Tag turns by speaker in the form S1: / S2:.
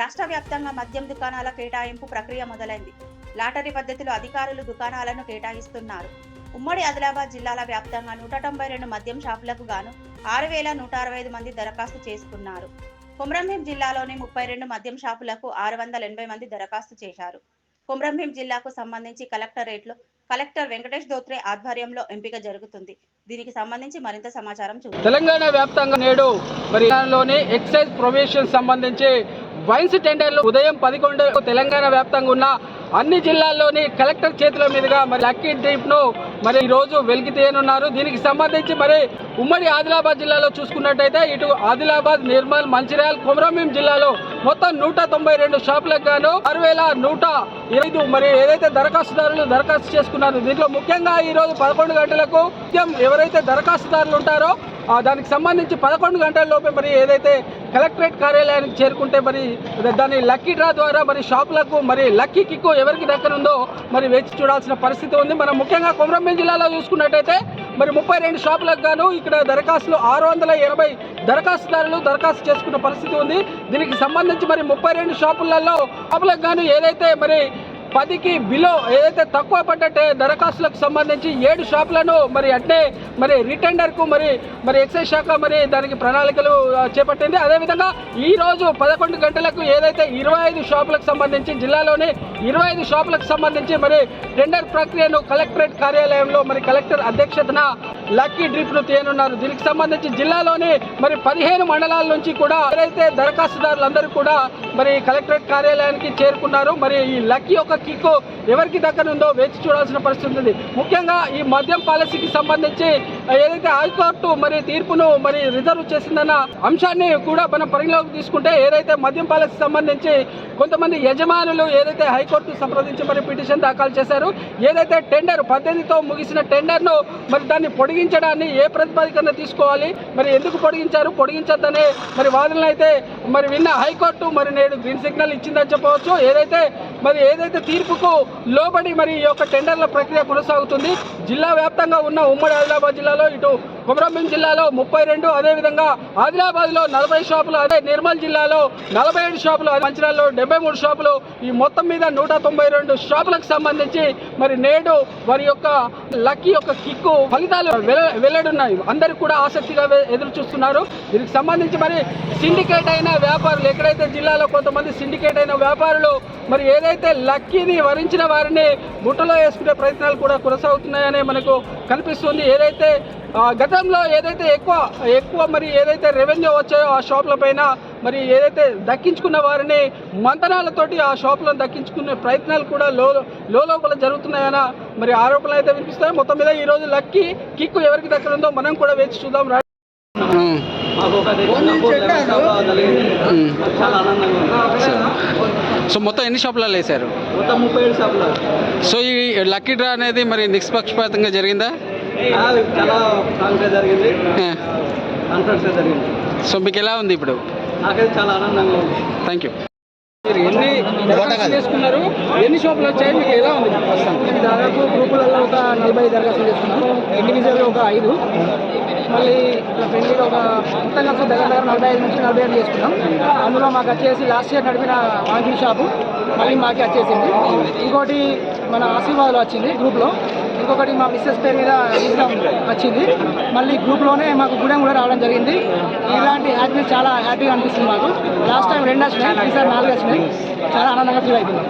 S1: రాష్ట్ర వ్యాప్తంగా మద్యం దుకాణాల కేటాయింపు ప్రక్రియ మొదలైంది. లాటరీ పద్ధతిలో అధికారులు దుకాణాలను కేటాయిస్తున్నారు. ఉమ్మడి ఆదిలాబాద్ జిల్లాల వ్యాప్తంగా నూట తొంభై రెండు మద్యం షాపులకు గాను ఆరు వేల నూట అరవై ఐదు మంది దరఖాస్తు చేసుకున్నారు. కొమరంభీం జిల్లాలోని ముప్పై రెండు మద్యం షాపులకు ఆరు వందల ఎనభై మంది దరఖాస్తు చేశారు. కొమరంభీం జిల్లాకు సంబంధించి కలెక్టరేట్లో కలెక్టర్ వెంకటేష్ దోత్రే ఆధ్వర్యంలో ఎంపిక జరుగుతుంది. దీనికి సంబంధించి మరింత సమాచారం చూద్దాం.
S2: తెలంగాణ వ్యాప్తంగా నేడు మరి ఎక్సైజ్ ప్రొవేషన్ సంబంధించి వైన్స్ టెండర్లు ఉదయం పదకొండు తెలంగాణ వ్యాప్తంగా ఉన్న అన్ని జిల్లాల్లోని కలెక్టర్ చేతుల మీదుగా మరి లక్కీ డ్రీప్ను మరి ఈ రోజు వెలికి తీయనున్నారు. దీనికి సంబంధించి మరి ఉమ్మడి ఆదిలాబాద్ జిల్లాలో చూసుకున్నట్టయితే ఇటు ఆదిలాబాద్ నిర్మల్ మంచిర్యాల కొమరంభీం జిల్లాలో మొత్తం నూట తొంభై రెండు షాపులకు గాను ఆరు వేల నూట ఐదు మరి ఏదైతే దరఖాస్తుదారులు దరఖాస్తు చేసుకున్నారు దీంట్లో ముఖ్యంగా ఈ రోజు పదకొండు గంటలకు ఎవరైతే దరఖాస్తుదారులు ఉంటారో ఆ దానికి సంబంధించి పదకొండు గంటల లోపే మరి ఏదైతే కలెక్టరేట్ కార్యాలయానికి చేరుకుంటే మరి దాని లక్కీ డ్రా ద్వారా మరి షాపులకు మరి లక్కీ కిక్కు ఎవరికి దక్కనుందో మరి వేచి చూడాల్సిన పరిస్థితి ఉంది. మనం ముఖ్యంగా కొమరంభీం జిల్లాలో చూసుకున్నట్టయితే మరి ముప్పై రెండు షాపులకు గాను ఇక్కడ దరఖాస్తులు ఆరు వందల ఎనభై దరఖాస్తుదారులు దరఖాస్తు చేసుకున్న పరిస్థితి ఉంది. దీనికి సంబంధించి మరి ముప్పై రెండు షాపులలో షాపులకు గాను ఏదైతే మరి పదికి బిలో ఏదైతే తక్కువ పడ్డట్టే దరఖాస్తులకు సంబంధించి ఏడు షాపులను మరి అంటే మరి రిటెండర్కు మరి మరి ఎక్సైజ్ శాఖ మరి దానికి ప్రణాళికలు చేపట్టింది. అదేవిధంగా ఈరోజు పదకొండు గంటలకు ఏదైతే ఇరవై ఐదు షాపులకు సంబంధించి జిల్లాలోని ఇరవై ఐదు షాపులకు సంబంధించి మరి టెండర్ ప్రక్రియను కలెక్టరేట్ కార్యాలయంలో మరి కలెక్టర్ అధ్యక్షతన లక్కీ డ్రిప్ను దీనికి సంబంధించి జిల్లాలోని మరి పదిహేను మండలాల నుంచి కూడా ఎవరైతే దరఖాస్తుదారులందరూ కూడా మరి కలెక్టరేట్ కార్యాలయానికి చేరుకున్నారు మరి ఈ లక్కీ యొక్క కిక్కు ఎవరికి దక్కనుందో వేచి చూడాల్సిన పరిస్థితి ఉంది. ముఖ్యంగా ఈ మద్యం పాలసీకి సంబంధించి ఏదైతే హైకోర్టు మరి తీర్పును మరి రిజర్వ్ చేసిందన్న అంశాన్ని కూడా మనం పరిగణలోకి తీసుకుంటే ఏదైతే మద్యం పాలకు సంబంధించి కొంతమంది యజమానులు ఏదైతే హైకోర్టు సంప్రదించి మరి పిటిషన్ దాఖలు చేశారు ఏదైతే టెండర్ పద్ధతితో ముగిసిన టెండర్ను మరి దాన్ని పొడిగించడాన్ని ఏ ప్రతిపాదికన తీసుకోవాలి మరి ఎందుకు పొడిగించారు పొడిగించద్దనే మరి వాదనలు అయితే మరి విన్న హైకోర్టు మరి నేడు గ్రీన్ సిగ్నల్ ఇచ్చిందని చెప్పవచ్చు. ఏదైతే మరి ఏదైతే తీర్పుకు లోబడి మరి ఈ యొక్క టెండర్ల ప్రక్రియ కొనసాగుతుంది జిల్లా వ్యాప్తంగా ఉన్న ఉమ్మడి ఆదిలాబాద్ జిల్లాలో ఇటు కొమరంభీం జిల్లాలో ముప్పై రెండు అదేవిధంగా ఆదిలాబాద్లో నలభై షాపులు అదే నిర్మల్ జిల్లాలో నలభై ఏడు షాపులు అదే మంచిర్యాలలో డెబ్బై మూడు షాపులు ఈ మొత్తం మీద నూట తొంభై రెండు షాపులకు సంబంధించి మరి నేడు వారి యొక్క లక్కీ యొక్క కిక్కు ఫలితాలు వెల- వెల్లడున్నాయి. అందరూ కూడా ఆసక్తిగా ఎదురు చూస్తున్నారు. దీనికి సంబంధించి మరి సిండికేట్ అయిన వ్యాపారులు ఎక్కడైతే జిల్లాలో కొంతమంది సిండికేట్ అయిన వ్యాపారులు మరి ఏదైతే లక్కీని వరించిన వారిని బుట్టలో వేసుకునే ప్రయత్నాలు కూడా కొనసాగుతున్నాయని మనకు కనిపిస్తుంది. ఏదైతే ఆ, గతంలో ఏదైతే ఎక్కువ ఎక్కువ మరి ఏదైతే రెవెన్యూ వచ్చాయో ఆ షాపుల పైన మరి ఏదైతే దక్కించుకున్న వారిని మంతనాలతోటి ఆ షాపులను దక్కించుకునే ప్రయత్నాలు కూడా లో లోపల జరుగుతున్నాయన మరి ఆరోపణలు అయితే వినిపిస్తాయి మొత్తం మీద ఈ రోజు లక్కీ కిక్కు ఎవరికి దక్కనుందో మనం కూడా వేచి చూద్దాం.
S3: సో మొత్తం ఎన్ని షాపులలో వేశారు? సో ఈ లక్కీ డ్రా అనేది మరి నిష్పక్షపాతంగా జరిగిందా? సో మీకు ఎలా ఉంది ఇప్పుడు?
S4: నాకైతే చాలా ఆనందంగా ఉంది.
S3: థ్యాంక్ యూ
S2: మీరు ఎన్ని దరఖాస్తులు చేసుకున్నారు ఎన్ని షాపులు వచ్చాయి? మీకు ఎలా ఉంది? ప్రస్తుతం
S5: దాదాపు గ్రూపులలో ఒక నలభై దరఖాస్తులు చేసుకున్నాం ఇండివిజువల్గా ఒక ఐదు. మళ్ళీ ఇట్లా ఫ్రెండ్లీగా ఒక మొత్తంగా దగ్గర దగ్గర నలభై ఐదు నుంచి నలభై ఐదు చేసుకున్నాం అందులో మాకు వచ్చేసి లాస్ట్ ఇయర్ నడిపిన వాంకింగ్ షాపు మళ్ళీ మాకే వచ్చేసింది. ఇంకోటి మన ఆశీర్వాదాలు వచ్చింది గ్రూప్లో ఇంకొకటి మా మిస్సెస్ పేరు మీద ఎగ్జామ్ వచ్చింది. మళ్ళీ గ్రూప్లోనే మాకు గుడెం కూడా రావడం జరిగింది. ఇలాంటి హ్యాపీనెస్ చాలా హ్యాపీగా అనిపిస్తుంది మాకు. లాస్ట్ టైం రెండు వచ్చినాయి ఈసారి నాలుగు వచ్చినాయి. చాలా ఆనందంగా ఫీల్ అవుతుంది.